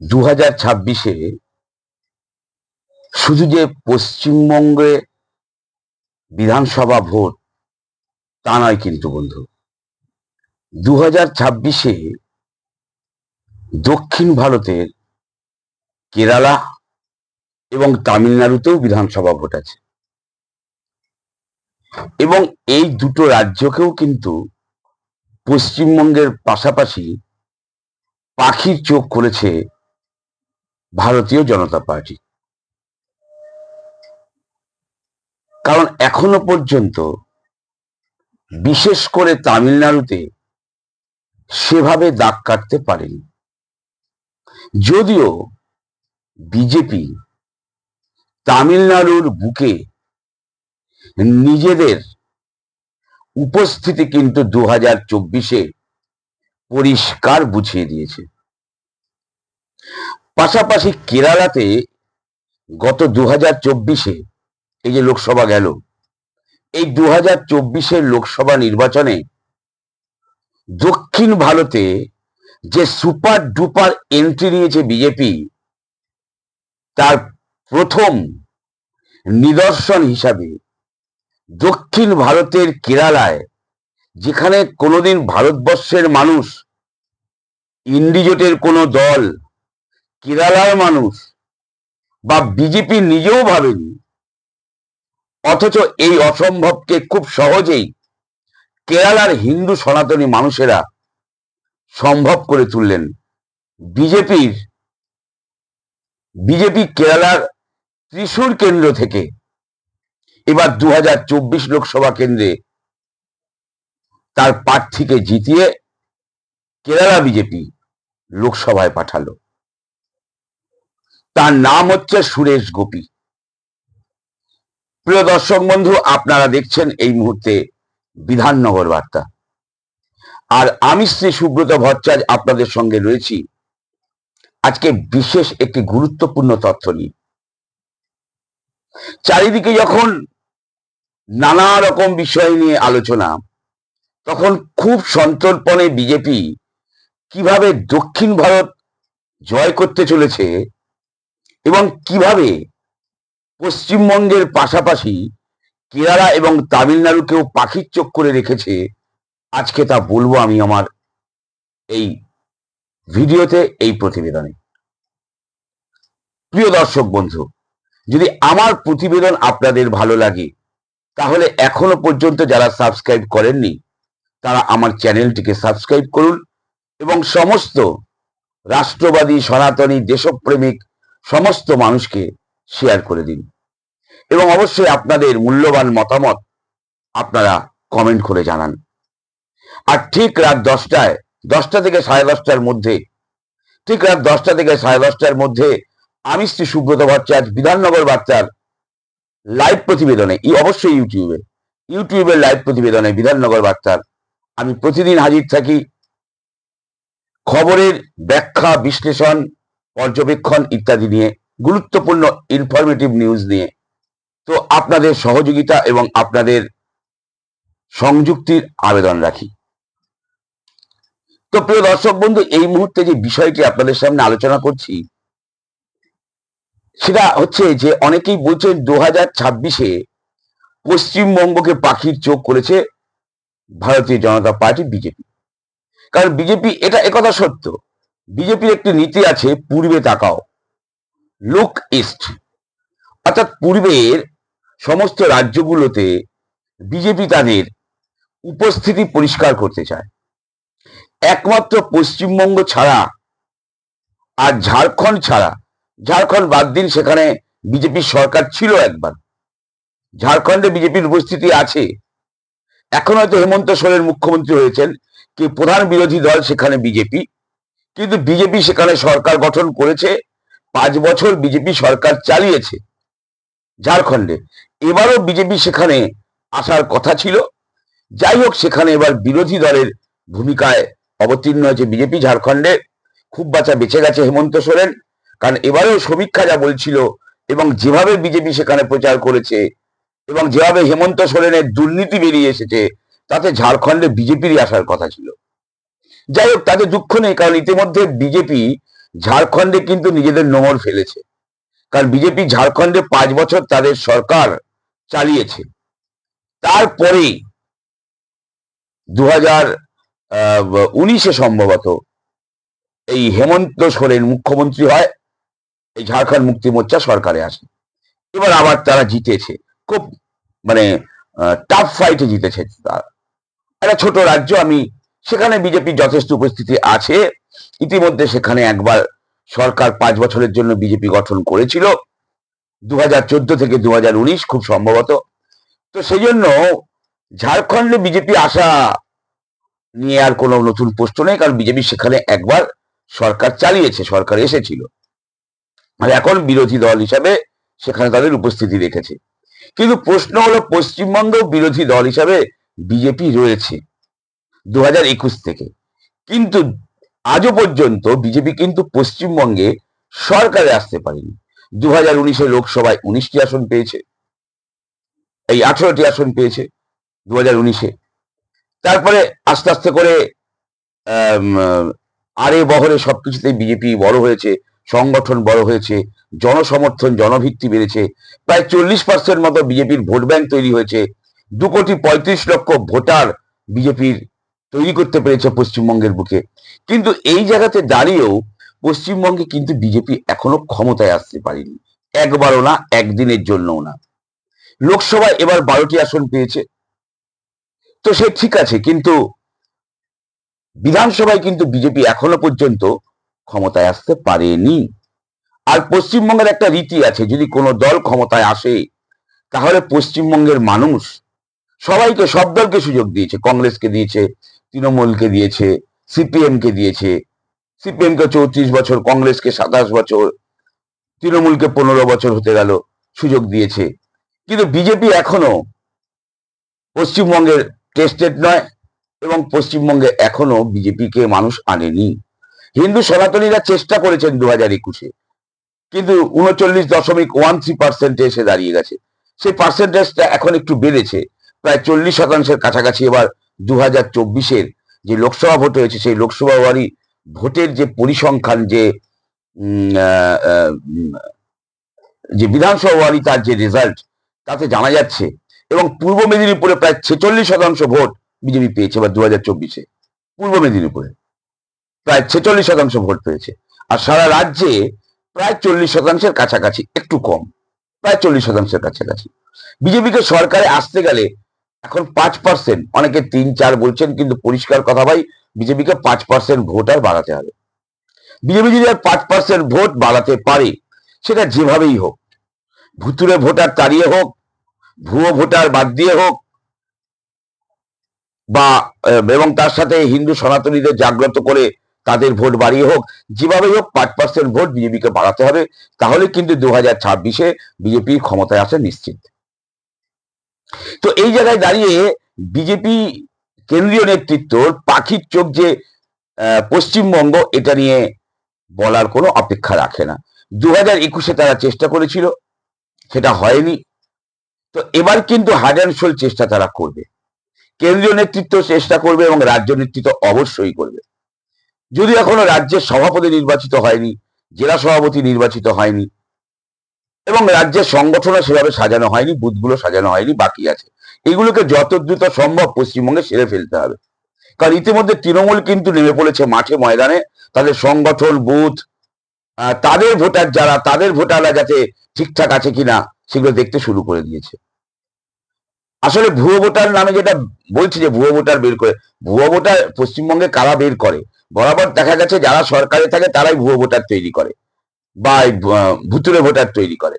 দু হাজার ছাব্বিশে শুধু যে পশ্চিমবঙ্গে বিধানসভা ভোট, তা নয় কিন্তু বন্ধু। দু হাজার ছাব্বিশে দক্ষিণ ভারতের কেরালা এবং তামিলনাড়ুতেও বিধানসভা ভোট আছে। এবং এই দুটো রাজ্যকেও কিন্তু পশ্চিমবঙ্গের পাশাপাশি পাখির চোখ করেছে ভারতীয় জনতা পার্টি। কারণ এখনও পর্যন্ত বিশেষ করে তামিলনাড়ুতে সেভাবে দাগ কাটতে পারেনি। যদিও বিজেপি তামিলনাড়ুর বুকে নিজেদের উপস্থিতি কিন্তু দু হাজার চব্বিশে পরিষ্কার বুঝিয়ে দিয়েছে। পাশাপাশি কেরালাতে গত দু হাজার চব্বিশে এই যে লোকসভা গেল, এই দু হাজার চব্বিশের লোকসভা নির্বাচনে দক্ষিণ ভারতে যে সুপার ডুপার এন্ট্রি নিয়েছে বিজেপি, তার প্রথম নিদর্শন হিসাবে দক্ষিণ ভারতের কেরালায়, যেখানে কোনোদিন ভারতবর্ষের মানুষ ইন্ডিজোটের কোনো দল কেরালার মানুষ বা বিজেপি নিজেও ভাবেনি, অথচ এই অসম্ভবকে খুব সহজেই কেরালার হিন্দু সনাতনী মানুষেরা সম্ভব করে তুললেন। বিজেপির বিজেপি কেরালার ত্রিশূর কেন্দ্র থেকে এবার দু হাজার চব্বিশ লোকসভা কেন্দ্রে তার প্রার্থীকে জিতিয়ে কেরালা বিজেপি লোকসভায় পাঠালো। তার নাম হচ্ছে সুরেশ গোপী। প্রিয় দর্শক বন্ধু, আপনারা দেখছেন এই মুহূর্তে বিধাননগর বার্তা। আর আমি শ্রী সুব্রত ভট্টাচার্য আপনাদের সঙ্গে রয়েছি। আজকে বিশেষ একটি গুরুত্বপূর্ণ তথ্য নিয়ে। চারিদিকে যখন নানা রকম বিষয় নিয়ে আলোচনা, তখন খুব সন্তর্পণে বিজেপি কীভাবে দক্ষিণ ভারত জয় করতে চলেছে এবং কীভাবে পশ্চিমবঙ্গের পাশাপাশি কেরালা এবং তামিলনাড়ুকেও পাখির চোখ করে রেখেছে, আজকে তা বলব আমি আমার এই ভিডিওতে, এই প্রতিবেদনে। প্রিয় দর্শক বন্ধু, যদি আমার প্রতিবেদন আপনাদের ভালো লাগে, তাহলে এখনও পর্যন্ত যারা সাবস্ক্রাইব করেননি, তারা আমার চ্যানেলটিকে সাবস্ক্রাইব করুন এবং সমস্ত রাষ্ট্রবাদী, সনাতনী, দেশপ্রেমিক সমস্ত মানুষকে শেয়ার করে দিন। এবং অবশ্যই আপনাদের মূল্যবান মতামত আপনারা কমেন্ট করে জানান। আর ঠিক রাত দশটায়, দশটা থেকে সাড়ে দশটার মধ্যে, ঠিক রাত দশটা থেকে সাড়ে দশটার মধ্যে আমি শ্রী সুব্রত ভট্টাচার্য, বিধাননগর বার্তার লাইভ প্রতিবেদনে, ই অবশ্যই ইউটিউবে ইউটিউবের লাইভ প্রতিবেদনে বিধাননগর বার্তার আমি প্রতিদিন হাজির থাকি। খবরের ব্যাখ্যা, বিশ্লেষণ পর্যবেক্ষণ ইত্যাদি নিয়ে, গুরুত্বপূর্ণ ইনফরমেটিভ নিউজ নিয়ে। তো আপনাদের সহযোগিতা এবং আপনাদের সংযুক্তির আবেদন রাখি। তো প্রিয় দর্শক বন্ধু, এই মুহূর্তে যে বিষয়টি আপনাদের সামনে আলোচনা করছি, সেটা হচ্ছে যে অনেকেই বলছেন দু হাজার ছাব্বিশে পশ্চিমবঙ্গকে পাখির চোখ করেছে ভারতীয় জনতা পার্টি, বিজেপি। কারণ বিজেপি এটা একথা সত্য। বিজেপির একটি নীতি আছে, পূর্বে তাকাও। Look east. অর্থাৎ পূর্বের সমস্ত রাজ্যগুলোতে বিজেপি তাদের উপস্থিতি পরিষ্কার করতে চায়। একমাত্র পশ্চিমবঙ্গ ছাড়া আর ঝাড়খণ্ড ছাড়া, ঝাড়খণ্ড বাদ দিন সেখানে বিজেপির সরকার ছিল একবার। ঝাড়খণ্ডে বিজেপির উপস্থিতি আছে। এখন হয়তো হেমন্ত সোরেন মুখ্যমন্ত্রী হয়েছেন, কি প্রধান বিরোধী দল সেখানে বিজেপি। কিন্তু বিজেপি সেখানে সরকার গঠন করেছে। পাঁচ বছর বিজেপি সরকার চালিয়েছে। ঝাড়খণ্ডে এবারও বিজেপি সেখানে আসার কথা ছিল। যাই হোক, সেখানে এবার বিরোধী দলের ভূমিকায় অবতীর্ণ হয়েছে বিজেপি ঝাড়খণ্ডে খুব বাঁচা বেঁচে গেছে হেমন্ত সোরেন। কারণ এবারেও সমীক্ষা যা বলছিল এবং যেভাবে বিজেপি সেখানে প্রচার করেছে এবং যেভাবে হেমন্ত সোরেনের দুর্নীতি বেরিয়ে এসেছে, তাতে ঝাড়খণ্ডে বিজেপিরই আসার কথা ছিল। যাই হোক, তাতে দুঃখ নেই, কারণ ইতিমধ্যে বিজেপি ঝাড়খণ্ডে কিন্তু নিজেদের নোংর ফেলেছে। কারণ বিজেপি ঝাড়খণ্ডে পাঁচ বছর তাদের সরকার চালিয়েছে। তারপরেই দু হাজার উনিশে সম্ভবত এই হেমন্ত সোরেন মুখ্যমন্ত্রী হয়, এই ঝাড়খণ্ড মুক্তি মোর্চা সরকারে আসে। এবার আবার তারা জিতেছে। খুব মানে টাফ ফাইটে জিতেছে তারা। একটা ছোট রাজ্য, আমি সেখানে বিজেপি যথেষ্ট উপস্থিতি আছে। ইতিমধ্যে সেখানে একবার সরকার পাঁচ বছরের জন্য বিজেপি গঠন করেছিল। দু হাজার চোদ্দ থেকে দু হাজার উনিশ খুব সম্ভবত। তো সেই জন্য ঝাড়খণ্ডে বিজেপি আসা নিয়ে আর কোনো নতুন প্রশ্ন নেই, কারণ বিজেপি সেখানে একবার সরকার চালিয়েছে, সরকার এসেছিল। আর এখন বিরোধী দল হিসাবে সেখানে তাদের উপস্থিতি রেখেছে। কিন্তু প্রশ্ন হলো পশ্চিমবঙ্গ বিরোধী দল হিসাবে বিজেপি রয়েছে। দু হাজার একুশ থেকে। কিন্তু আজও পর্যন্ত বিজেপি কিন্তু পশ্চিমবঙ্গে সরকারে আসতে পারেনি। দু হাজার উনিশে লোকসভায় উনিশটি আসন পেয়েছে। এই আঠারোটি আসন পেয়েছে দু হাজার উনিশে। তারপরে আস্তে আস্তে করে আরে বহরে সব সবকিছুতেই বিজেপি বড় হয়েছে, সংগঠন বড় হয়েছে, জনসমর্থন জনভিত্তি বেড়েছে। প্রায় চল্লিশ পার্সেন্ট মতো বিজেপির ভোট ব্যাংক তৈরি হয়েছে। দু কোটি পঁয়ত্রিশ লক্ষ ভোটার বিজেপির তৈরি করতে পেরেছে পশ্চিমবঙ্গের বুকে। কিন্তু এই জায়গাতে দাঁড়িয়েও পশ্চিমবঙ্গে কিন্তু বিজেপি এখনও ক্ষমতায় আসতে পারেনি। একবারও না, একদিনের জন্যও না। লোকসভায় এবার বারোটি আসন পেয়েছে। তো সে ঠিক আছে, কিন্তু বিধানসভায় কিন্তু বিজেপি এখনও পর্যন্ত ক্ষমতায় আসতে পারেনি। আর পশ্চিমবঙ্গের একটা রীতি আছে, যদি কোনো দল ক্ষমতায় আসে, তাহলে পশ্চিমবঙ্গের মানুষ সবাইকে, সব দলকে সুযোগ দিয়েছে। কংগ্রেসকে দিয়েছে তৃণমূলকে দিয়েছে সিপিএম কে দিয়েছে। সিপিএম কে চৌত্রিশ বছর, কংগ্রেসকে সাতাশ বছর, তৃণমূলকে পনেরো বছর হতে গেল, সুযোগ দিয়েছে। কিন্তু বিজেপি এখনও পশ্চিমবঙ্গের টেস্টেড নয় এবং পশ্চিমবঙ্গে এখনও বিজেপিকে মানুষ আনেনি। হিন্দু সনাতনীরা চেষ্টা করেছেন দু হাজার একুশে, কিন্তু উনচল্লিশ দশমিক ওয়ান থ্রি পার্সেন্টে এসে দাঁড়িয়ে গেছে। সেই পার্সেন্টেজটা এখন একটু বেড়েছে, প্রায় চল্লিশ শতাংশের কাছাকাছি এবার দু হাজার চব্বিশের যে লোকসভা ভোট হয়েছে, সেই লোকসভা বাড়ি ভোটের যে পরিসংখ্যান, যে যে বিধানসভা বাড়ি তার যে রেজাল্ট তাতে জানা যাচ্ছে এবং পূর্ব মেদিনীপুরে প্রায় ছেচল্লিশ শতাংশ ভোট বিজেপি পেয়েছে বা দু হাজার চব্বিশে। পূর্ব মেদিনীপুরে প্রায় ছেচল্লিশ শতাংশ ভোট পেয়েছে আর সারা রাজ্যে প্রায় চল্লিশ শতাংশের কাছাকাছি, একটু কম, প্রায় চল্লিশ শতাংশের কাছাকাছি। বিজেপিকে সরকারে আসতে গেলে এখন পাঁচ পার্সেন্ট অনেকে তিন চার বলছেন, কিন্তু পরিষ্কার কথা ভাই, বিজেপিকে পাঁচ পার্সেন্ট ভোট আর বাড়াতে হবে। বিজেপি যদি আর পাঁচ পার্সেন্ট ভোট বাড়াতে পারে, সেটা যেভাবেই হোক ভুতুরে ভোটার তাড়িয়ে হোক, ভুয়ো ভোটার বাদ দিয়ে হোক, বা এবং তার সাথে হিন্দু সনাতনীদের জাগ্রত করে তাদের ভোট বাড়িয়ে হোক যেভাবে হোক পাঁচ পার্সেন্ট ভোট বিজেপিকে বাড়াতে হবে, তাহলে কিন্তু দু হাজার ছাব্বিশে বিজেপির ক্ষমতায় আসে নিশ্চিত। তো এই জায়গায় দাঁড়িয়ে বিজেপি কেন্দ্রীয় নেতৃত্বর পাখির চোখ যে পশ্চিমবঙ্গ, এটা নিয়ে বলার কোনো অপেক্ষা রাখে না। দু হাজার একুশে তারা চেষ্টা করেছিল, সেটা হয়নি। তো এবার কিন্তু হার্ড অ্যান্ড চেষ্টা তারা করবে। কেন্দ্রীয় নেতৃত্ব চেষ্টা করবে এবং রাজ্য নেতৃত্ব অবশ্যই করবে। যদি এখনও রাজ্যের সভাপতি নির্বাচিত হয়নি, জেলা সভাপতি নির্বাচিত হয়নি এবং রাজ্যের সংগঠনও সেভাবে সাজানো হয়নি, বুথগুলো সাজানো হয়নি, বাকি আছে। এগুলোকে যত দ্রুত সম্ভব পশ্চিমবঙ্গে সেরে ফেলতে হবে। কারণ ইতিমধ্যে তৃণমূল কিন্তু নেমে পড়েছে মাঠে ময়দানে। তাদের সংগঠন, বুথ তাদের ভোটার যারা, তাদের ভোটাররা যাতে ঠিকঠাক আছে কিনা, সেগুলো দেখতে শুরু করে দিয়েছে। আসলে ভুয়ো ভোটার নামে যেটা বলছি যে ভুয়ো ভোটার বের করে, ভুয়ো ভোটার পশ্চিমবঙ্গে কারা বের করে? বরাবর দেখা গেছে যারা সরকারে থাকে, তারাই ভুয়ো ভোটার তৈরি করে। বা ভুতুরে ভোটার তৈরি করে।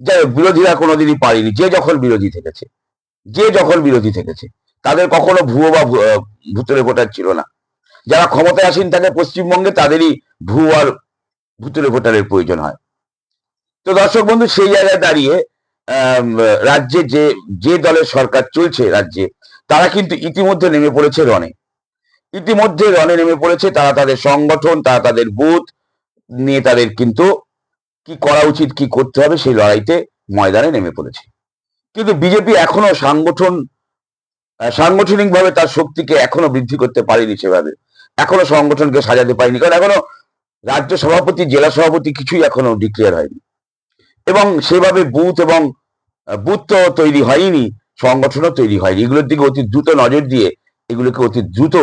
যাই হোক, বিরোধীরা কোনোদিনই পারেনি। যে যখন বিরোধী থেকেছে, যে যখন বিরোধী থেকেছে, তাদের কখনো ভুয়ো বা ভুতুরে ভোটার ছিল না। যারা ক্ষমতায় আসেন থাকে পশ্চিমবঙ্গে, তাদেরই ভুয়ো আর ভুতুরে ভোটারের প্রয়োজন হয়। তো দর্শক বন্ধু, সেই জায়গায় দাঁড়িয়ে রাজ্যে যে যে দলের সরকার চলছে রাজ্যে, তারা কিন্তু ইতিমধ্যে নেমে পড়েছে রনে ইতিমধ্যে রনে নেমে পড়েছে, তারা তাদের সংগঠন, তারা তাদের বুথ নিয়ে তাদের কিন্তু কি করা উচিত, কি করতে হবে সেই লড়াইতে ময়দানে নেমে পড়েছে। কিন্তু বিজেপি এখনও সাংগঠন সাংগঠনিকভাবে তার শক্তিকে এখনও বৃদ্ধি করতে পারেনি সেভাবে। এখনও সংগঠনকে সাজাতে পারেনি। কারণ এখনও রাজ্য সভাপতি, জেলা সভাপতি কিছুই এখনও ডিক্লেয়ার হয়নি। এবং সেভাবে বুথ এবং বুথ তো তৈরি হয়নি, সংগঠনও তৈরি হয়নি। এগুলোর দিকে অতি দ্রুত নজর দিয়ে, এগুলোকে অতি দ্রুত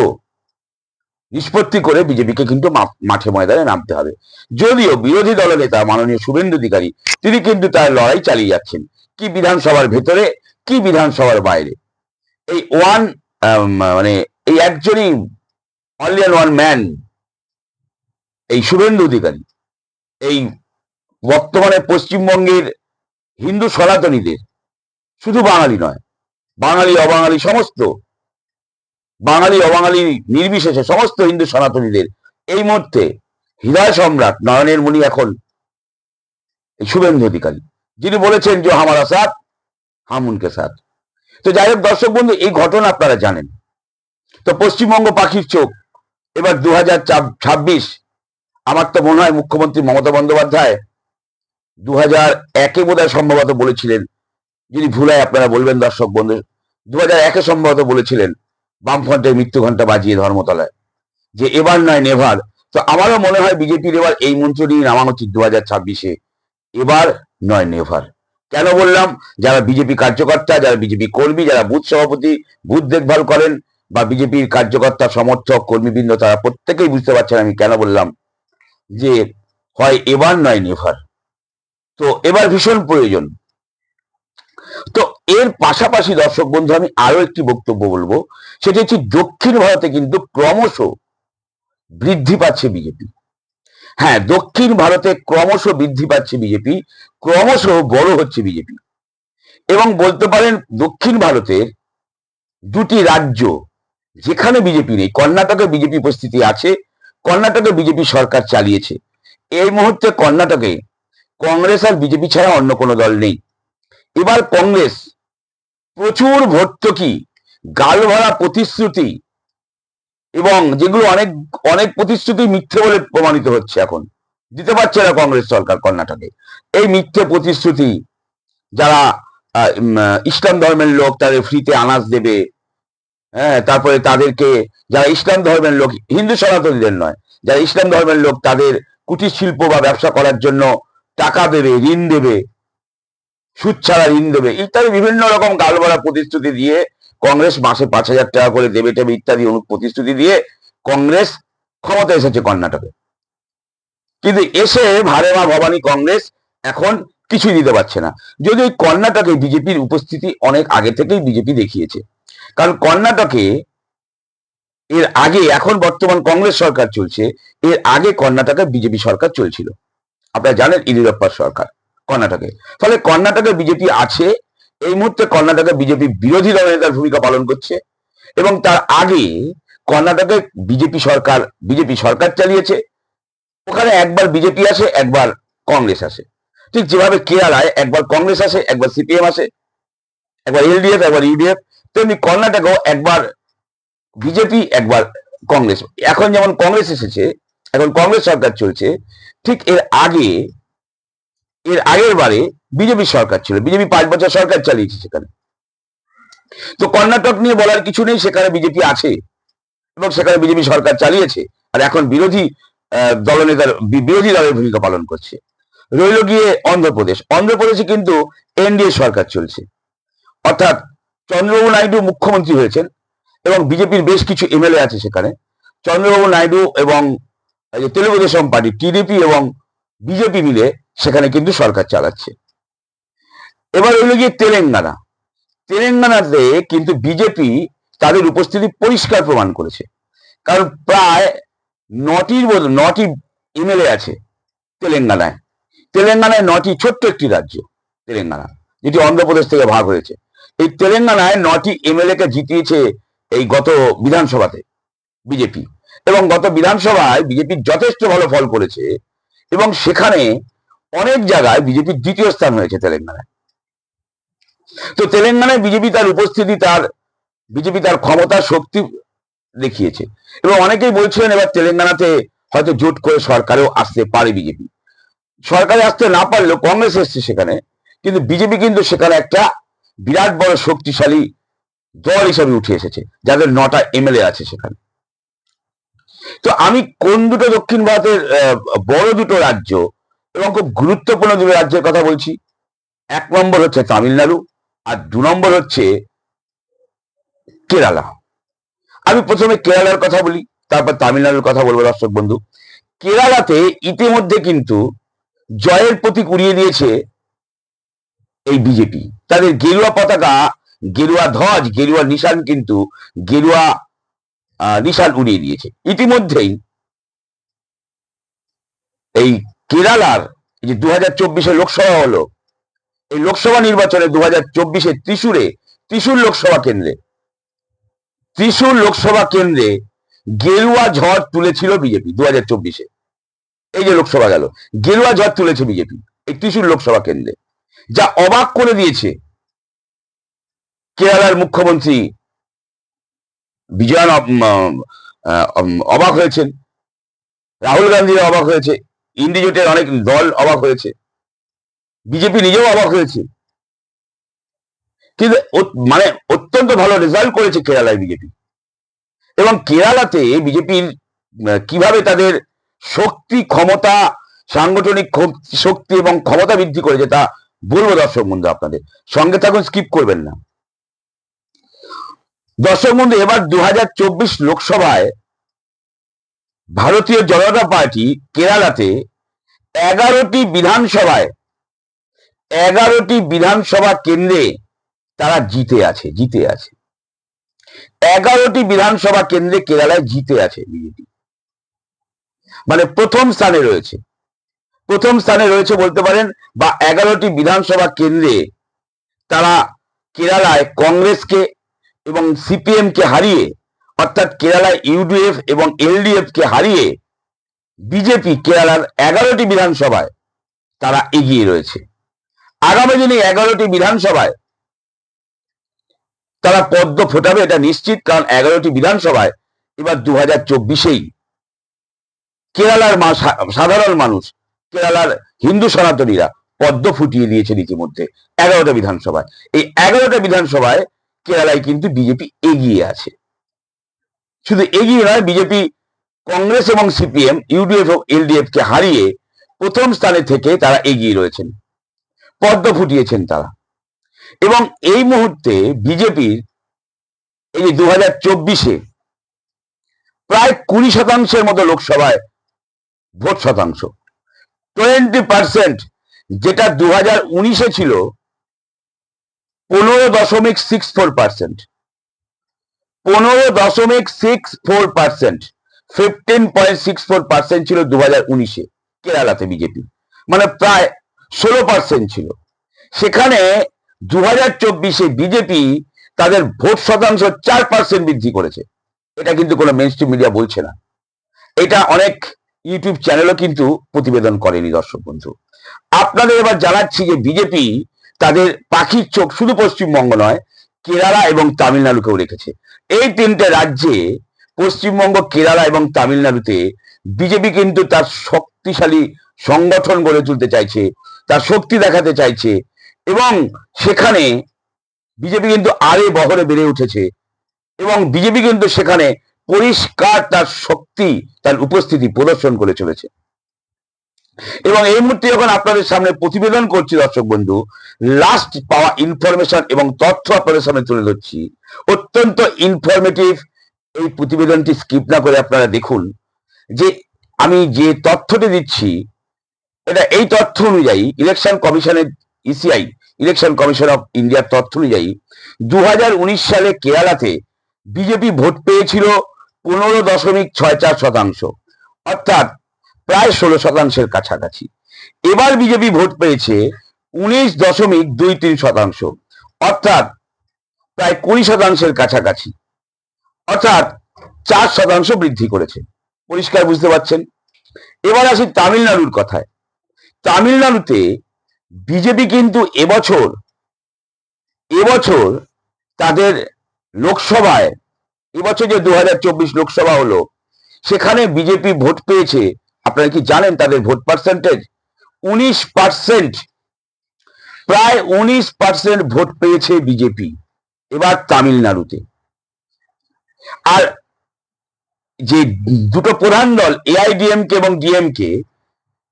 নিষ্পত্তি করে বিজেপিকে কিন্তু মাঠে ময়দানে নামতে হবে। যদিও বিরোধী দলনেতা মাননীয় শুভেন্দু অধিকারী, তিনি কিন্তু তার লড়াই চালিয়ে যাচ্ছেন। কি বিধানসভার ভেতরে, কি বিধানসভার বাইরে? এই ওয়ান মানে এই একজনই অনলি ওয়ান ম্যান এই শুভেন্দু অধিকারী। এই বর্তমানে পশ্চিমবঙ্গের হিন্দু সনাতনীদের, শুধু বাঙালি নয়, বাঙালি, অবাঙালি সমস্ত বাঙালি, অবাঙালি, নির্বিশেষে সমস্ত হিন্দু সনাতনীদের। এই মুহূর্তে হৃদয় সম্রাট নয়নের মুনি এখন শুভেন্দু অধিকারী। যিনি বলেছেন যে হামারা সাথ, হাম উনকে সাথ। তো যাই হোক, দর্শক বন্ধু, এই ঘটনা আপনারা জানেন। তো পশ্চিমবঙ্গ পাখির চোখ, এবার দু ছাব্বিশ, আমার তো মনে হয় মুখ্যমন্ত্রী মমতা বন্দ্যোপাধ্যায় দু হাজার একে বোধহয় সম্ভবত বলেছিলেন। যদি ভুলায় আপনারা বলবেন দর্শক বন্ধু দু হাজার একে সম্ভবত বলেছিলেন। বামফ্রন্টের মৃত্যু ঘণ্টা বাজিয়ে ধর্মতলায়। যে এবার নয়, নেভার। তো আমারও মনে হয় বিজেপির এবার এই নিয়ে নামানো উচিত দু হাজার ছাব্বিশে। এবার নয়, নেভার। কেন বললাম? যারা বিজেপি কার্যকর্তা, যারা বিজেপি কর্মী, যারা বুথ সভাপতি, বুথ দেখভাল করেন বা বিজেপির কার্যকর্তা, সমর্থক, কর্মীবৃন্দ, তারা প্রত্যেকেই বুঝতে পারছেন আমি কেন বললাম যে হয় এবার নয়, নেভার। তো এবার ভীষণ প্রয়োজন। তো এর পাশাপাশি দর্শক বন্ধু, আমি আরও একটি বক্তব্য বলব। সেটি হচ্ছে দক্ষিণ ভারতে কিন্তু ক্রমশ বৃদ্ধি পাচ্ছে বিজেপি। হ্যাঁ দক্ষিণ ভারতে ক্রমশ বৃদ্ধি পাচ্ছে বিজেপি, ক্রমশ বড় হচ্ছে বিজেপি। এবং বলতে পারেন দক্ষিণ ভারতের দুটি রাজ্য যেখানে বিজেপি নেই, কর্ণাটকে বিজেপি উপস্থিতি আছে, কর্ণাটকে বিজেপি সরকার চালিয়েছে। এই মুহূর্তে কর্ণাটকে কংগ্রেস আর বিজেপি ছাড়া অন্য কোনো দল নেই। এবার কংগ্রেস প্রচুর ভর্তুকি গাল ভরা প্রতিশ্রুতি এবং যেগুলো অনেক অনেক প্রতিশ্রুতি মিথ্যে বলে প্রমাণিত হচ্ছে এখন। দিতে পারছে না কংগ্রেস সরকার কর্ণাটকে এই মিথ্যে প্রতিশ্রুতি যারা ইসলাম ধর্মের লোক তাদের ফ্রিতে আনাজ দেবে হ্যাঁ তারপরে তাদেরকে, যারা ইসলাম ধর্মের লোক, হিন্দু সনাতনীদের নয়, যারা ইসলাম ধর্মের লোক তাদের কুটির শিল্প বা ব্যবসা করার জন্য টাকা দেবে, ঋণ দেবে, সুদ ছাড়া ঋণ দেবে, ইত্যাদি বিভিন্ন রকম গালভরা প্রতিশ্রুতি দিয়ে কংগ্রেস মাসে পাঁচ হাজার টাকা করে দেবে টেবে ইত্যাদি প্রতিশ্রুতি দিয়ে কংগ্রেস ক্ষমতা এসেছে কর্ণাটকে। কিন্তু এসে ভারেমা ভবানী কংগ্রেস এখন কিছুই দিতে পারছে না। যদি ওই কর্ণাটকে বিজেপির উপস্থিতি অনেক আগে থেকেই বিজেপি দেখিয়েছে। কারণ কর্ণাটকে এর আগে এখন বর্তমান কংগ্রেস সরকার চলছে, এর আগে কর্ণাটকে বিজেপি সরকার চলছিল। আপনারা জানেন ইদিউরাপ্পার সরকার কর্ণাটকে। ফলে কর্ণাটকে বিজেপি আছে এই মুহূর্তে কর্ণাটকে বিজেপি বিরোধী দলের দলনেতার ভূমিকা পালন করছে এবং তার আগে কর্ণাটকে বিজেপি সরকার বিজেপি সরকার চালিয়েছে। ওখানে একবার বিজেপি আসে, একবার কংগ্রেস আসে। ঠিক যেভাবে কেরালায় একবার কংগ্রেস আসে, একবার সিপিএম আসে, একবার এলডিএফ, একবার ইউডিএফ, তেমনি কর্ণাটকেও একবার বিজেপি, একবার কংগ্রেস। এখন যেমন কংগ্রেস এসেছে, এখন কংগ্রেস সরকার চলছে, ঠিক এর আগে এর আগের বারে বিজেপি সরকার ছিল। বিজেপি পাঁচ বছর সরকার চালিয়েছে সেখানে। তো কর্ণাটক নিয়ে বলার কিছু নেই, সেখানে বিজেপি আছে এবং সেখানে বিজেপি সরকার চালিয়েছে। আর এখন বিরোধী দলনেতার বিরোধী দলের ভূমিকা পালন করছে। রইল গিয়ে অন্ধ্রপ্রদেশ। অন্ধ্রপ্রদেশে কিন্তু এনডিএ সরকার চলছে। অর্থাৎ চন্দ্রবাবু নাইডু মুখ্যমন্ত্রী হয়েছেন এবং বিজেপির বেশ কিছু এমএলএ আছে সেখানে। চন্দ্রবাবু নাইডু এবং তেলুগু দেশম পার্টি, টিডিপি এবং বিজেপি মিলে সেখানে কিন্তু সরকার চালাচ্ছে। এবার হইল গিয়ে তেলেঙ্গানা। তেলেঙ্গানাতে কিন্তু বিজেপি তাদের উপস্থিতি পরিষ্কার প্রমাণ করেছে। কারণ প্রায় নটির বোধ নটি এমএলএ আছে তেলেঙ্গানায়। তেলেঙ্গানায় নটি ছোট্ট একটি রাজ্য, তেলেঙ্গানা, যেটি অন্ধ্রপ্রদেশ থেকে ভাগ হয়েছে। এই তেলেঙ্গানায় নটি এমএলএ কে জিতিয়েছে এই গত বিধানসভাতে বিজেপি। এবং গত বিধানসভায় বিজেপি যথেষ্ট ভালো ফল করেছে। এবং সেখানে অনেক জায়গায় বিজেপির দ্বিতীয় স্থান হয়েছে তেলেঙ্গানায়। তো তেলেঙ্গানায় বিজেপি তার উপস্থিতি, তার বিজেপি তার ক্ষমতা, শক্তি দেখিয়েছে। এবং অনেকেই বলছিলেন এবার তেলেঙ্গানাতে হয়তো জোট করে সরকারেও আসতে পারে বিজেপি। সরকারে আসতে না পারলেও কংগ্রেস এসছে সেখানে, কিন্তু বিজেপি কিন্তু সেখানে একটা বিরাট বড় শক্তিশালী দল হিসাবে উঠে এসেছে, যাদের নটা এমএলএ আছে সেখানে। তো আমি কোন দুটো দক্ষিণ ভারতের বড় দুটো রাজ্য এবং খুব গুরুত্বপূর্ণ দুটো রাজ্যের কথা বলছি। এক নম্বর হচ্ছে তামিলনাড়ু আর দু নম্বর হচ্ছে কেরালা। আমি প্রথমে কেরালার কথা বলি, তারপর তামিলনাড়ুর কথা বলব দর্শক বন্ধু। কেরালাতে ইতিমধ্যে কিন্তু জয়ের প্রতীক উড়িয়ে দিয়েছে এই বিজেপি। তাদের গেরুয়া পতাকা, গেরুয়া ধ্বজ, গেরুয়া নিশান কিন্তু গেরুয়া নিশান উড়িয়ে দিয়েছে। ইতিমধ্যেই এই কেরালার এই যে দু হাজার চব্বিশে লোকসভা হলো, এই লোকসভা নির্বাচনে দু হাজার চব্বিশে ত্রিশুরে ত্রিশূর লোকসভা কেন্দ্রে। ত্রিশূর লোকসভা কেন্দ্রে গেরুয়া ঝড় তুলেছিল বিজেপি দু হাজার চব্বিশে। এই যে লোকসভা গেল, গেরুয়া ঝড় তুলেছে বিজেপি এই ত্রিশুর লোকসভা কেন্দ্রে। যা অবাক করে দিয়েছে কেরালার মুখ্যমন্ত্রী বিজয়ন অবাক হয়েছেন। রাহুল গান্ধী অবাক হয়েছে। ইন্ডিজোটের অনেক দল অবাক হয়েছে। বিজেপি নিজেও অবাক হয়েছে। কিন্তু মানে অত্যন্ত ভালো রেজাল্ট করেছে কেরালায় বিজেপি। এবং কেরালাতে বিজেপির কীভাবে তাদের শক্তি, ক্ষমতা, সাংগঠনিক শক্তি এবং ক্ষমতা বৃদ্ধি করেছে তা বলব দর্শক বন্ধু আপনাদের। সঙ্গে থাকুন স্কিপ করবেন না। দর্শক বন্ধু, এবার দু হাজার চব্বিশ লোকসভায় ভারতীয় জনতা পার্টি কেরালাতে এগারোটি বিধানসভায়, এগারোটি বিধানসভা কেন্দ্রে তারা জিতে আছে জিতে আছে। এগারোটি বিধানসভা কেন্দ্রে কেরালায় জিতে আছে বিজেপি। মানে প্রথম স্থানে রয়েছে। প্রথম স্থানে রয়েছে বলতে পারেন, বা এগারোটি বিধানসভা কেন্দ্রে তারা কেরালায় কংগ্রেসকে এবং সিপিএম কে হারিয়ে অর্থাৎ কেরালায় ইউডিএফ এবং এলডিএফ কে হারিয়ে বিজেপি কেরালার এগারোটি বিধানসভায় তারা এগিয়ে রয়েছে। আগামী দিনে এগারোটি বিধানসভায় তারা পদ্ম ফোটাবে, এটা নিশ্চিত, কারণ এগারোটি বিধানসভায় এবার দু হাজার চব্বিশেই কেরালার সাধারণ মানুষ, কেরালার হিন্দু সনাতনীরা পদ্ম ফুটিয়ে দিয়েছেন ইতিমধ্যে এগারোটা বিধানসভায়। এই এগারোটা বিধানসভায় কেরালায় কিন্তু বিজেপি এগিয়ে আছে। শুধু এগিয়ে নয়, বিজেপি, কংগ্রেস এবং সিপিএম, ইউডিএফ ও এলডিএফ কে হারিয়ে প্রথম স্থানে থেকে তারা এগিয়ে রয়েছেন। পদ্ম ফুটিয়েছেন তারা। এবং এই মুহূর্তে বিজেপির এই যে দু হাজার চব্বিশে প্রায় কুড়ি শতাংশের মতো লোকসভায় ভোট শতাংশ। টোয়েন্টি পার্সেন্ট যেটা দু হাজার উনিশে ছিল, পনেরো দশমিক সিক্স ফোর পার্সেন্ট। পনেরো দশমিক six four percent fifteen point six four percent ছিল দু হাজার উনিশে, কেরালাতে বিজেপি। মানে প্রায় ষোলো পার্সেন্ট ছিল। সেখানে দু হাজার চব্বিশে বিজেপি তাদের ভোট শতাংশ চার পার্সেন্ট বৃদ্ধি করেছে। এটা কিন্তু কোনো মেন মিডিয়া বলছে না। এটা অনেক ইউটিউব চ্যানেলও কিন্তু প্রতিবেদন করেনি, দর্শক বন্ধু। আপনাদের এবার জানাচ্ছি যে বিজেপি তাদের পাখির চোখ শুধু পশ্চিমবঙ্গ নয়, কেরালা এবং তামিলনাড়ুকেও রেখেছে। এই তিনটে রাজ্যে, পশ্চিমবঙ্গ, কেরালা এবং তামিলনাড়ুতে বিজেপি কিন্তু তার শক্তিশালী সংগঠন গড়ে তুলতে চাইছে, তার শক্তি দেখাতে চাইছে এবং সেখানে বিজেপি কিন্তু আরে বহরে বেড়ে উঠেছে এবং বিজেপি কিন্তু সেখানে পরিষ্কার তার শক্তি, তার উপস্থিতি প্রদর্শন করে চলেছে। এবং এই মুহূর্তে যখন আপনাদের সামনে প্রতিবেদন করছি দর্শক বন্ধু লাস্ট পাওয়া ইনফরমেশন এবং তথ্য আপনাদের সামনে তুলে ধরছি। অত্যন্ত ইনফরমেটিভ এই প্রতিবেদনটি স্কিপ না করে আপনারা দেখুন যে আমি যে তথ্যটি দিচ্ছি, এটা এই তথ্য অনুযায়ী ইলেকশন কমিশনের ইসিআই ইলেকশন কমিশন অফ ইন্ডিয়ার তথ্য অনুযায়ী দু হাজার উনিশ সালে কেরালাতে বিজেপি ভোট পেয়েছিল পনেরো দশমিক ছয় চার শতাংশ। অর্থাৎ প্রায় ষোলো শতাংশের কাছাকাছি। এবার বিজেপি ভোট পেয়েছে উনিশ দশমিক দুই তিন শতাংশ। অর্থাৎ প্রায় কুড়ি শতাংশের কাছাকাছি। অর্থাৎ চার শতাংশ বৃদ্ধি করেছে। পরিষ্কার বুঝতে পারছেন? এবার আসি তামিলনাড়ুর কথায়। তামিলনাড়ুতে বিজেপি কিন্তু এবছর এবছর তাদের লোকসভায়, এবছর যে দু হাজার চব্বিশ লোকসভা হলো, সেখানে বিজেপি ভোট পেয়েছে আপনারা কি জানেন তাদের ভোট পার্সেন্টেজ উনিশ পার্সেন্ট প্রায় উনিশ পার্সেন্ট ভোট পেয়েছে বিজেপি, এবার তামিলনাড়ুতে। আর যে দুটো প্রধান দল এআইডিএমকে এবং ডিএমকে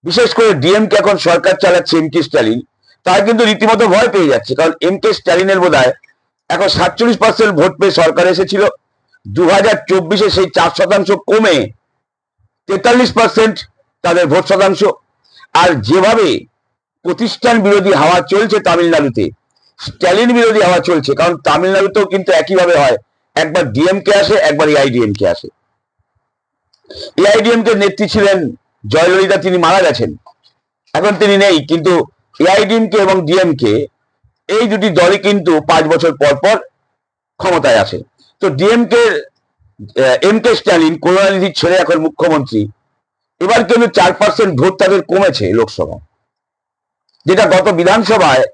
বিশেষ করে ডিএমকে এখন সরকার চালাচ্ছে এম কে স্ট্যালিন তারা কিন্তু রীতিমতো ভয় পেয়ে যাচ্ছে, কারণ এম কে স্ট্যালিনের বোধ এখন সাতচল্লিশ পার্সেন্ট ভোট পেয়ে সরকার এসেছিল। দু হাজার চব্বিশে সেই চার শতাংশ কমে তেতাল্লিশ পার্সেন্ট তাদের ভোট শতাংশ। আর যেভাবে প্রতিষ্ঠান বিরোধী হাওয়া চলছে তামিলনাড়ুতে, স্ট্যালিন বিরোধী হাওয়া চলছে, কারণ তামিলনাড়ুতেও কিন্তু একইভাবে হয়। একবার ডিএমকে আসে, একবার এআইডিএমকে আসে। এআইডিএমকে নেত্রী ছিলেন জয়ললিতা, তিনি মারা গেছেন। এখন তিনি নেই, কিন্তু এআইডিএমকে এবং ডিএমকে এই দুটি দলই কিন্তু পাঁচ বছর পর পর ক্ষমতায় আসে। তো ডিএমকে এম কে স্ট্যালিন করুণানিধির ছেলে এখন মুখ্যমন্ত্রী। এবার কিন্তু চার পার্সেন্ট ভোট তাদের কমেছে লোকসভায় যেটা গত বিধানসভায়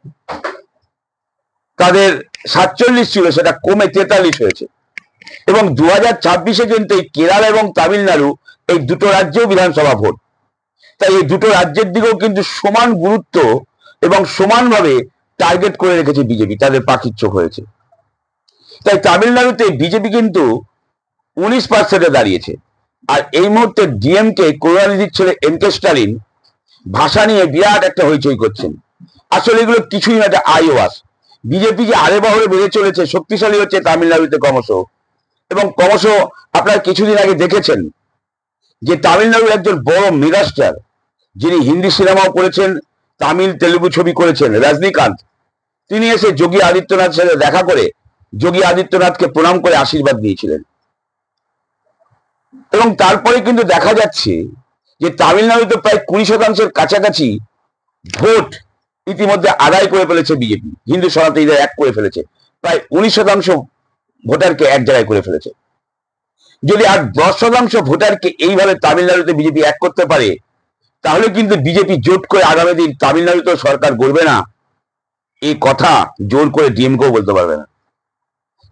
তাদের সাতচল্লিশ ছিল, সেটা কমে তেতাল্লিশ হয়েছে। এবং দু হাজার ছাব্বিশে কিন্তু এই কেরালা এবং তামিলনাড়ু এই দুটো রাজ্যেও বিধানসভা ভোট। তাই এই দুটো রাজ্যের দিকেও কিন্তু সমান গুরুত্ব এবং সমানভাবে টার্গেট করে রেখেছে বিজেপি, তাদের পাখির চোখ হয়েছে। তাই তামিলনাড়ুতে বিজেপি কিন্তু উনিশ পার্সেন্টে দাঁড়িয়েছে। আর এই মুহূর্তে ডিএমকে করুণানিধির ছেলে এম কে স্টালিন ভাষা নিয়ে বিরাট একটা হইচই করছেন। আসলে এগুলো কিছুই না একটা আইওয়াস। বিজেপি যে আরে বহরে বেড়ে চলেছে, শক্তিশালী হচ্ছে তামিলনাড়ুতে ক্রমশ। এবং ক্রমশ আপনারা কিছুদিন আগে দেখেছেন যে তামিলনাড়ুর একজন বড় মেগাস্টার, যিনি হিন্দি সিনেমাও করেছেন, তামিল তেলুগু ছবি করেছেন, রজনীকান্ত। তিনি এসে যোগী আদিত্যনাথের সাথে দেখা করে যোগী আদিত্যনাথকে প্রণাম করে আশীর্বাদ দিয়েছিলেন। এবং তারপরে কিন্তু দেখা যাচ্ছে যে তামিলনাড়ুতে প্রায় কুড়ি শতাংশের কাছাকাছি ভোট ইতিমধ্যে আদায় করে ফেলেছে বিজেপি। হিন্দু সনাতনীদের এক করে ফেলেছে। প্রায় উনিশ শতাংশ ভোটারকে এক জায়গায় করে ফেলেছে। যদি আর দশ শতাংশ ভোটারকে এইভাবে তামিলনাড়ুতে বিজেপি এক করতে পারে, তাহলে কিন্তু বিজেপি জোট করে আগামী দিন তামিলনাড়ুতে সরকার গড়বে না। এই কথা জোর করে ডিএমকেও বলতে পারবে না।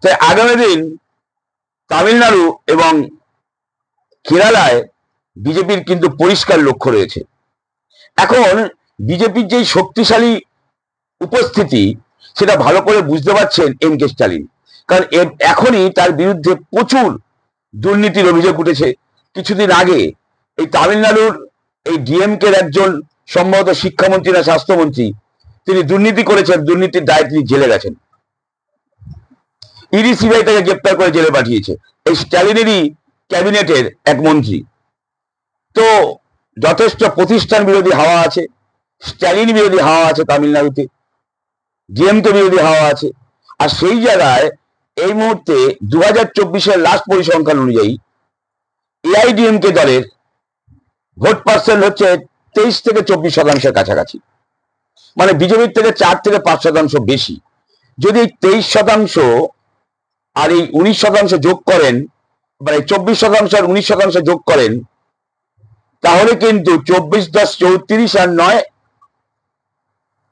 তাই আগামী দিন তামিলনাড়ু এবং কেরালায় বিজেপির কিন্তু পরিষ্কার লক্ষ্য রয়েছে। এখন বিজেপির যেই শক্তিশালী উপস্থিতি, সেটা ভালো করে বুঝতে পারছেন এম কে স্টালিন। কারণ এখনই তার বিরুদ্ধে প্রচুর দুর্নীতির অভিযোগ উঠেছে। কিছুদিন আগে এই তামিলনাড়ুর এই ডিএমকের একজন সম্ভবত শিক্ষামন্ত্রী না স্বাস্থ্যমন্ত্রী, তিনি দুর্নীতি করেছেন, দুর্নীতির দায় তিনি জেলে গেছেন। ইডি সিবিআই তাকে গ্রেপ্তার করে জেলে পাঠিয়েছে। এই স্ট্যালিনেরই ক্যাবিনেটের এক মন্ত্রী। তো যথেষ্ট প্রতিষ্ঠান বিরোধী হাওয়া আছে, স্ট্যালিন বিরোধী হাওয়া আছে তামিলনাড়ুতে ডিএমকে বিরোধী হাওয়া আছে। আর সেই জায়গায় এই মুহূর্তে দু হাজার চব্বিশের লাস্ট পরিসংখ্যান অনুযায়ী এআইডিএমকে দলের ভোট পার্সেন্ট হচ্ছে তেইশ থেকে চব্বিশ শতাংশের কাছাকাছি। মানে বিজেপির থেকে চার থেকে পাঁচ শতাংশ বেশি। যদি তেইশ শতাংশ আর এই উনিশ শতাংশ যোগ করেন মানে চব্বিশ শতাংশ আর উনিশ শতাংশ যোগ করেন, তাহলে কিন্তু চব্বিশ দশ চৌত্রিশ আর নয়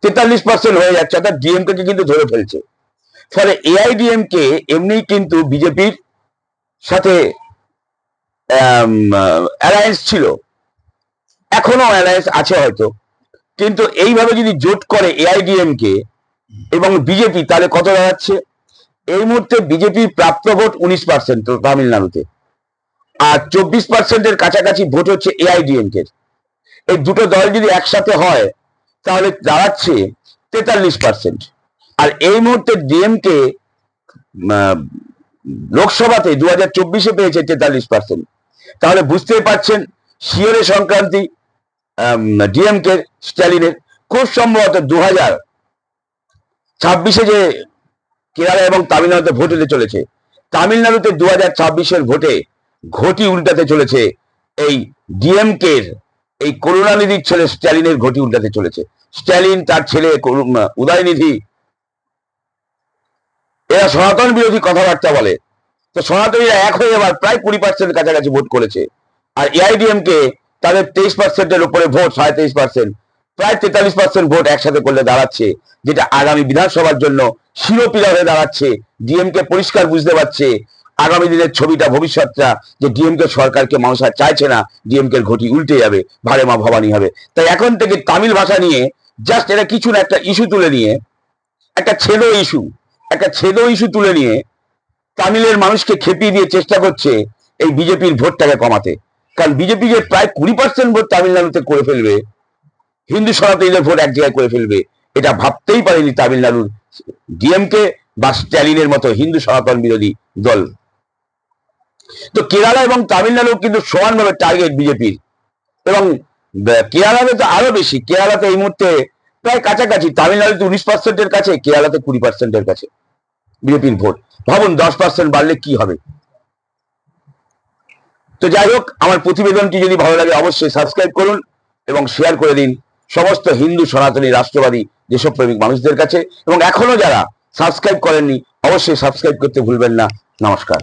তেতাল্লিশ পার্সেন্ট হয়ে যাচ্ছে, অর্থাৎ ডিএমকে কিন্তু ধরে ফেলছে। ফলে এআইডিএমকে এমনি কিন্তু বিজেপির সাথে অ্যালায়েন্স ছিল। এখনও অ্যালায়েন্স আছে হয়তো। কিন্তু এইভাবে যদি জোট করে এআইডিএমকে এবং বিজেপি, তাহলে কত দাঁড়াচ্ছে? এই মুহূর্তে বিজেপির প্রাপ্ত ভোট উনিশ পার্সেন্ট তামিলনাড়ুতে। আর চব্বিশ পার্সেন্টের কাছাকাছি ভোট হচ্ছে এআইডিএমকে এই দুটো দল যদি একসাথে হয়, তাহলে দাঁড়াচ্ছে তেতাল্লিশ পার্সেন্ট আর এই মুহূর্তে ডিএমকে লোকসভাতে দু হাজার চব্বিশে পেয়েছে তেতাল্লিশ পার্সেন্ট তাহলে বুঝতেই পারছেন, শিওরে সংক্রান্তি ডিএমকে স্ট্যালিনের খুব সম্ভবত দু হাজার ছাব্বিশে যে কেরালা এবং তামিলনাড়ুতে ভোট হতে চলেছে। তামিলনাড়ুতে দু হাজার ভোটে ঘটি উল্টাতে চলেছে এই ডিএমকে এই করুণানিধির ছেলে স্ট্যালিনের ঘটি উল্টাতে চলেছে। স্ট্যালিন তার ছেলে উদয়নিধি। এরা সনাতন বিরোধী কথাবার্তা বলে। তো সনাতনীরা এক হয়ে এবার প্রায় কুড়ি পার্সেন্ট কাছাকাছি ভোট করেছে। আর এআইডিএম কে তাদের তেইশ পার্সেন্টের উপরে ভোট, সাড়ে তেইশ পার্সেন্ট প্রায় তেতাল্লিশ পার্সেন্ট ভোট একসাথে করলে দাঁড়াচ্ছে, যেটা আগামী বিধানসভার জন্য শিরোপিলা হয়ে দাঁড়াচ্ছে, ডিএমকে পরিষ্কার বুঝতে পারছে, আগামী দিনের ছবিটা, ভবিষ্যৎটা, যে ডিএমকে সরকারকে মানুষ আর চাইছে না, ডিএমকে ঘটি উল্টে যাবে, ভারে মা ভবানী হবে। তাই এখন থেকে তামিল ভাষা নিয়ে জাস্ট এটা কিছু না, একটা ইস্যু তুলে নিয়ে, একটা ছেদো ইস্যু একটা ছেদো ইস্যু তুলে নিয়ে তামিলের মানুষকে খেপিয়ে দিয়ে চেষ্টা করছে এই বিজেপির ভোটটাকে কমাতে। কারণ বিজেপি যে প্রায় কুড়ি পার্সেন্ট ভোট তামিলনাড়ুতে করে ফেলবে হিন্দু সনাতনীদের ভোট এক জায়গায় করে ফেলবে। এটা ভাবতেই পারেনি তামিলনাড়ুর ডিএমকে বা স্ট্যালিনের মতো হিন্দু সনাতন বিরোধী দল। তো কেরালা এবং তামিলনাড়ু কিন্তু সমানভাবে টার্গেট বিজেপির। এবং কেরালাতে তো আরও বেশি। কেরালাতে এই মুহূর্তে প্রায় কাছাকাছি। তামিলনাড়ুতে উনিশ পার্সেন্টের কাছে, কেরালাতে কুড়ি পার্সেন্টের কাছে বিজেপির ভোট। ভাবুন, দশ পার্সেন্ট বাড়লে কি হবে? তো যাই হোক, আমার প্রতিবেদনটি যদি ভালো লাগে অবশ্যই সাবস্ক্রাইব করুন এবং শেয়ার করে দিন। সমস্ত হিন্দু সনাতনী রাষ্ট্রবাদী যেসব প্রেমিক মানুষদের কাছে এবং এখনও যারা সাবস্ক্রাইব করেননি, অবশ্যই সাবস্ক্রাইব করতে ভুলবেন না। নমস্কার।